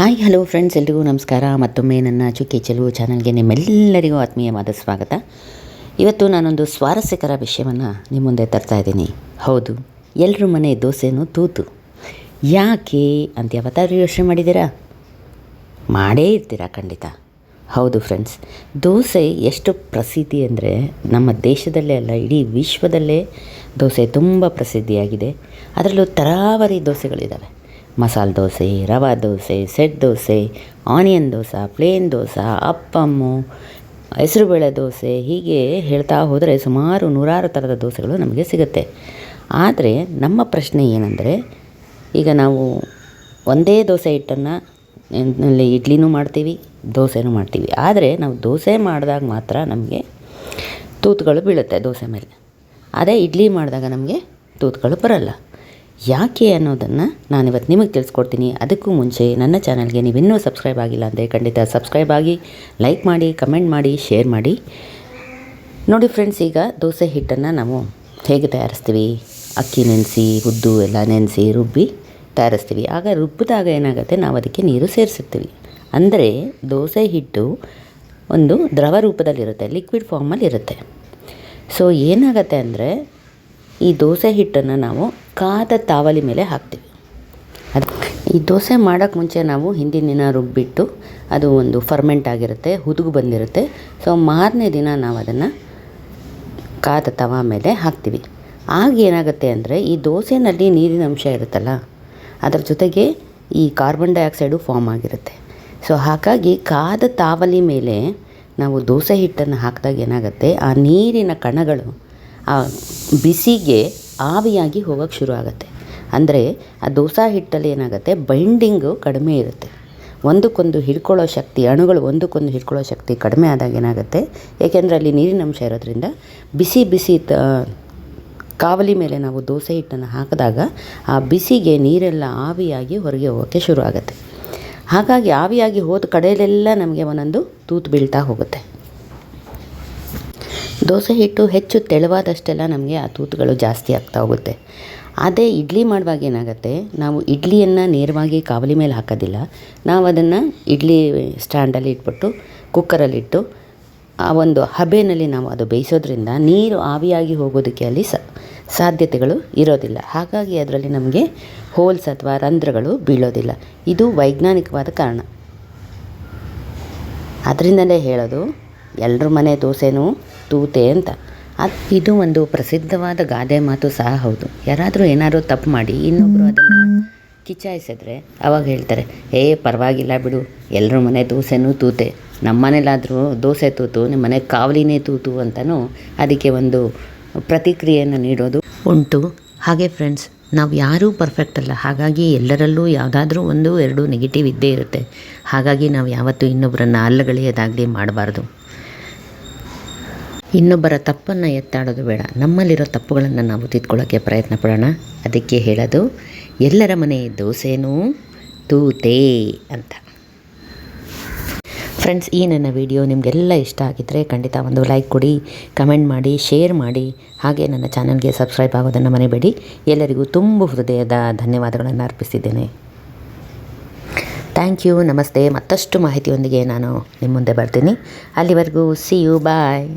Hi, hello friends ಎಲ್ರಿಗೂ ನಮಸ್ಕಾರ. ಮತ್ತೊಮ್ಮೆ ನನ್ನ ಚುಕ್ಕಿ ಚೆಲುವು ಚಾನಲ್ಗೆ ನಿಮ್ಮೆಲ್ಲರಿಗೂ ಆತ್ಮೀಯವಾದ ಸ್ವಾಗತ. ಇವತ್ತು ನಾನೊಂದು ಸ್ವಾರಸ್ಯಕರ ವಿಷಯವನ್ನು ನಿಮ್ಮ ಮುಂದೆ ತರ್ತಾ ಇದ್ದೀನಿ. ಹೌದು ಎಲ್ಲರ ಮನೆ ದೋಸೆನೂ ತೂತು. ಯಾಕೆ ಅಂತ ಯಾವತ್ತಾದ್ರೂ ಯೋಚನೆ ಮಾಡಿದ್ದೀರಾ? ಮಾಡೇ ಇರ್ತೀರಾ ಖಂಡಿತ. ಹೌದು ಫ್ರೆಂಡ್ಸ್ ದೋಸೆ ಎಷ್ಟು ಪ್ರಸಿದ್ಧಿ ಅಂದರೆ ನಮ್ಮ ದೇಶದಲ್ಲೇ ಅಲ್ಲ, ಇಡೀ ವಿಶ್ವದಲ್ಲೇ ದೋಸೆ ತುಂಬ ಪ್ರಸಿದ್ಧಿಯಾಗಿದೆ. ಅದರಲ್ಲೂ ತರಾವರಿ ದೋಸೆಗಳಿದ್ದಾವೆ masala dosa, rava dosa, set dosa, onion dosa, plain dosa, ಅಪ್ಪಮ್ಮು, ಹೆಸರುಬೇಳೆ ದೋಸೆ, ಹೀಗೆ ಹೇಳ್ತಾ ಹೋದರೆ ಸುಮಾರು ನೂರಾರು ಥರದ ದೋಸೆಗಳು ನಮಗೆ ಸಿಗುತ್ತೆ. ಆದರೆ ನಮ್ಮ ಪ್ರಶ್ನೆ ಏನಂದರೆ, ಈಗ ನಾವು ಒಂದೇ ದೋಸೆ ಹಿಟ್ಟನ್ನು ಇಡ್ಲಿನೂ ಮಾಡ್ತೀವಿ, ದೋಸೆನೂ ಮಾಡ್ತೀವಿ. ಆದರೆ ನಾವು ದೋಸೆ ಮಾಡಿದಾಗ ಮಾತ್ರ ನಮಗೆ ತೂತುಗಳು ಬೀಳುತ್ತೆ ದೋಸೆ ಮೇಲೆ. ಅದೇ ಇಡ್ಲಿ ಮಾಡಿದಾಗ ನಮಗೆ ತೂತುಗಳು ಬರಲ್ಲ. ಯಾಕೆ ಅನ್ನೋದನ್ನು ನಾನಿವತ್ತು ನಿಮಗೆ ತಿಳಿಸ್ಕೊಡ್ತೀನಿ. ಅದಕ್ಕೂ ಮುಂಚೆ ನನ್ನ ಚಾನಲ್ಗೆ ನೀವಿನ್ನೂ ಸಬ್ಸ್ಕ್ರೈಬ್ ಆಗಿಲ್ಲ ಅಂದರೆ ಖಂಡಿತ ಸಬ್ಸ್ಕ್ರೈಬ್ ಆಗಿ ಲೈಕ್ ಮಾಡಿ, ಕಮೆಂಟ್ ಮಾಡಿ, ಶೇರ್ ಮಾಡಿ. ನೋಡಿ ಫ್ರೆಂಡ್ಸ್ ಈಗ ದೋಸೆ ಹಿಟ್ಟನ್ನು ನಾವು ಹೇಗೆ ತಯಾರಿಸ್ತೀವಿ? ಅಕ್ಕಿ ನೆನೆಸಿ, ಉದ್ದು ಎಲ್ಲ ನೆನೆಸಿ ರುಬ್ಬಿ ತಯಾರಿಸ್ತೀವಿ. ಆಗ ರುಬ್ಬಿದಾಗ ಏನಾಗುತ್ತೆ? ನಾವು ಅದಕ್ಕೆ ನೀರು ಸೇರಿಸಿರ್ತೀವಿ. ಅಂದರೆ ದೋಸೆ ಹಿಟ್ಟು ಒಂದು ದ್ರವ ರೂಪದಲ್ಲಿರುತ್ತೆ ಲಿಕ್ವಿಡ್ ಫಾರ್ಮಲ್ಲಿ ಇರುತ್ತೆ ಸೊ ಏನಾಗುತ್ತೆ ಅಂದರೆ ಈ ದೋಸೆ ಹಿಟ್ಟನ್ನು ನಾವು ಕಾದ ತಾವಲಿ ಮೇಲೆ ಹಾಕ್ತೀವಿ. ಅದು ಈ ದೋಸೆ ಮಾಡೋಕ್ಕೆ ಮುಂಚೆ ನಾವು ಹಿಂದಿನ ದಿನ ರುಬ್ಬಿಟ್ಟು ಅದು ಒಂದು ಫರ್ಮೆಂಟ್ ಆಗಿರುತ್ತೆ, ಹುದುಗು ಬಂದಿರುತ್ತೆ. ಸೊ ಮಾರನೇ ದಿನ ನಾವು ಅದನ್ನು ಕಾದ ತವ ಮೇಲೆ ಹಾಕ್ತೀವಿ. ಆಗ ಏನಾಗುತ್ತೆ ಅಂದರೆ ಈ ದೋಸೆನಲ್ಲಿ ನೀರಿನ ಅಂಶ ಇರುತ್ತಲ್ಲ, ಅದರ ಜೊತೆಗೆ ಈ ಕಾರ್ಬನ್ ಡೈಆಕ್ಸೈಡು ಫಾರ್ಮ್ ಆಗಿರುತ್ತೆ. ಸೊ ಹಾಗಾಗಿ ಕಾದ ತಾವಲಿ ಮೇಲೆ ನಾವು ದೋಸೆ ಹಿಟ್ಟನ್ನು ಹಾಕಿದಾಗ ಏನಾಗುತ್ತೆ, ಆ ನೀರಿನ ಕಣಗಳು ಆ ಬಿಸಿಗೆ ಆವಿಯಾಗಿ ಹೋಗೋಕ್ಕೆ ಶುರು ಆಗುತ್ತೆ. ಅಂದರೆ ಆ ದೋಸೆ ಹಿಟ್ಟಲ್ಲಿ ಏನಾಗುತ್ತೆ? ಬೈಂಡಿಂಗು ಕಡಿಮೆ ಇರುತ್ತೆ. ಒಂದಕ್ಕೊಂದು ಹಿಡ್ಕೊಳ್ಳೋ ಶಕ್ತಿ, ಅಣುಗಳು ಒಂದಕ್ಕೊಂದು ಹಿಡ್ಕೊಳ್ಳೋ ಶಕ್ತಿ ಕಡಿಮೆ ಆದಾಗ ಏನಾಗುತ್ತೆ? ಏಕೆಂದರೆ ಅಲ್ಲಿ ನೀರಿನ ಅಂಶ ಇರೋದ್ರಿಂದ ಬಿಸಿ ಬಿಸಿ ತ, ಕಾವಲಿ ಮೇಲೆ ನಾವು ದೋಸೆ ಹಿಟ್ಟನ್ನು ಹಾಕಿದಾಗ ಆ ಬಿಸಿಗೆ ನೀರೆಲ್ಲ ಆವಿಯಾಗಿ ಹೊರಗೆ ಹೋಗೋಕ್ಕೆ ಶುರು ಆಗುತ್ತೆ. ಹಾಗಾಗಿ ಆವಿಯಾಗಿ ಹೋದ ಕಡೆಯಲ್ಲೆಲ್ಲ ನಮಗೆ ಒಂದೊಂದು ತೂತು ಬೀಳ್ತಾ ಹೋಗುತ್ತೆ. ದೋಸೆ ಹಿಟ್ಟು ಹೆಚ್ಚು ತೆಳುವಾದಷ್ಟೆಲ್ಲ ನಮಗೆ ಆ ತೂತುಗಳು ಜಾಸ್ತಿ ಆಗ್ತಾ ಹೋಗುತ್ತೆ. ಅದೇ ಇಡ್ಲಿ ಮಾಡುವಾಗ ಏನಾಗುತ್ತೆ, ನಾವು ಇಡ್ಲಿಯನ್ನು ನೇರವಾಗಿ ಕಾವಲಿ ಮೇಲೆ ಹಾಕೋದಿಲ್ಲ. ನಾವು ಅದನ್ನು ಇಡ್ಲಿ ಸ್ಟ್ಯಾಂಡಲ್ಲಿ ಇಟ್ಬಿಟ್ಟು, ಕುಕ್ಕರಲ್ಲಿಟ್ಟು, ಆ ಒಂದು ಹಬೆಯಲ್ಲಿ ನಾವು ಅದು ಬೇಯಿಸೋದ್ರಿಂದ ನೀರು ಆವಿಯಾಗಿ ಹೋಗೋದಕ್ಕೆ ಅಲ್ಲಿ ಸಾಧ್ಯತೆಗಳು ಇರೋದಿಲ್ಲ. ಹಾಗಾಗಿ ಅದರಲ್ಲಿ ನಮಗೆ ಹೋಲ್ಸ್ ಅಥವಾ ರಂಧ್ರಗಳು ಬೀಳೋದಿಲ್ಲ. ಇದು ವೈಜ್ಞಾನಿಕವಾದ ಕಾರಣ. ಅದರಿಂದಲೇ ಹೇಳೋದು ಎಲ್ಲರ ಮನೆ ದೋಸೆನೂ ತೂತೆ ಅಂತ. ಅದು ಇದು ಒಂದು ಪ್ರಸಿದ್ಧವಾದ ಗಾದೆ ಮಾತು ಸಹ ಹೌದು. ಯಾರಾದರೂ ಏನಾದರೂ ತಪ್ಪು ಮಾಡಿ ಇನ್ನೊಬ್ಬರು ಅದನ್ನು ಕಿಚಾಯಿಸಿದ್ರೆ ಅವಾಗ ಹೇಳ್ತಾರೆ, ಏ, ಪರವಾಗಿಲ್ಲ ಬಿಡು. ಎಲ್ಲರ ಮನೆ ದೋಸೆನೂ ತೂತೆ. ನಮ್ಮ ಮನೇಲಾದರೂ ದೋಸೆ ತೂತು ನಿಮ್ಮ ಮನೆ ಕಾವಲಿನೇ ತೂತು ಅಂತಲೂ ಅದಕ್ಕೆ ಒಂದು ಪ್ರತಿಕ್ರಿಯೆಯನ್ನು ನೀಡೋದು ಉಂಟು. ಹಾಗೆ ಫ್ರೆಂಡ್ಸ್ ನಾವು ಯಾರೂ ಪರ್ಫೆಕ್ಟ್ ಅಲ್ಲ. ಹಾಗಾಗಿ ಎಲ್ಲರಲ್ಲೂ ಯಾವುದಾದ್ರೂ ಒಂದು, ಎರಡು ನೆಗೆಟಿವ್ ಇದ್ದೇ ಇರುತ್ತೆ. ಹಾಗಾಗಿ ನಾವು ಯಾವತ್ತೂ ಇನ್ನೊಬ್ಬರನ್ನು ಅಲ್ಲಗಳೆಯೋದಾಗಲಿ ಮಾಡಬಾರ್ದು. ಇನ್ನೊಬ್ಬರ ತಪ್ಪನ್ನು ಎತ್ತಾಡೋದು ಬೇಡ. ನಮ್ಮಲ್ಲಿರೋ ತಪ್ಪುಗಳನ್ನು ನಾವು ತಿದ್ಕೊಳ್ಳೋಕ್ಕೆ ಪ್ರಯತ್ನ ಪಡೋಣ. ಅದಕ್ಕೆ ಹೇಳೋದು, ಎಲ್ಲರ ಮನೆ ದೋಸೆನೂ ತೂತೇ ಅಂತ. ಫ್ರೆಂಡ್ಸ್ ಈ ನನ್ನ ವಿಡಿಯೋ ನಿಮಗೆಲ್ಲ ಇಷ್ಟ ಆಗಿದ್ದರೆ ಖಂಡಿತ ಒಂದು ಲೈಕ್ ಕೊಡಿ ಕಮೆಂಟ್ ಮಾಡಿ ಶೇರ್ ಮಾಡಿ, ಹಾಗೆ ನನ್ನ ಚಾನಲ್ಗೆ ಸಬ್ಸ್ಕ್ರೈಬ್ ಆಗೋದನ್ನು ಮನೆಬೇಡಿ ಎಲ್ಲರಿಗೂ ತುಂಬ ಹೃದಯದ ಧನ್ಯವಾದಗಳನ್ನು ಅರ್ಪಿಸಿದ್ದೇನೆ ಥ್ಯಾಂಕ್ ಯು ನಮಸ್ತೆ. ಮತ್ತಷ್ಟು ಮಾಹಿತಿಯೊಂದಿಗೆ ನಾನು ನಿಮ್ಮ ಮುಂದೆ ಬರ್ತೀನಿ. ಅಲ್ಲಿವರೆಗೂ ಸಿ ಯು ಬಾಯ್